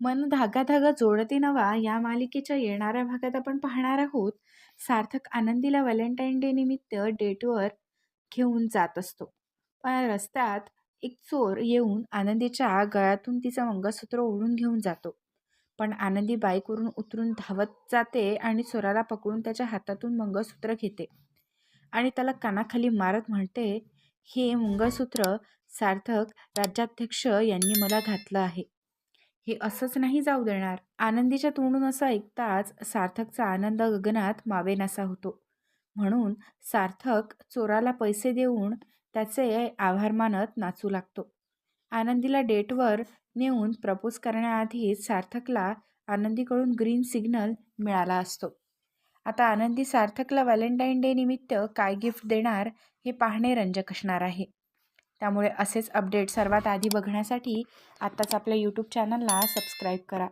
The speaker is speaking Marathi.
मन धागा धागा जोडते नवा या मालिकेच्या येणाऱ्या भागात आपण पाहणार आहोत. सार्थक आनंदीला व्हॅलेंटाईन डे निमित्त डेटवर घेऊन जात असतो. पण रस्त्यात एक चोर येऊन आनंदीच्या गळ्यातून तिचं मंगळसूत्र ओढून घेऊन जातो. पण आनंदी बाईकवरून उतरून धावत जाते आणि चोराला पकडून त्याच्या हातातून मंगळसूत्र घेते. आणि त्याला कानाखाली मारत म्हणते हे मंगळसूत्र सार्थक राज्याध्यक्ष यांनी मला घातलं आहे. हे असंच नाही जाऊ देणार. आनंदीच्या तोंडून असं ऐकताच सार्थकचा आनंद गगनात मावेनासा होतो. म्हणून सार्थक चोराला पैसे देऊन त्याचे आभार मानत नाचू लागतो. आनंदीला डेटवर नेऊन प्रपोज करण्याआधीच सार्थकला आनंदीकडून ग्रीन सिग्नल मिळाला असतो. आता आनंदी सार्थकला व्हॅलेंटाईन डे निमित्त काय गिफ्ट देणार हे पाहणे रंजक असणार आहे. त्यामुळे असेच अपडेट सर्वात आधी बघण्यासाठी आत्ताच आपल्या यूट्यूब चॅनलला सबस्क्राईब करा.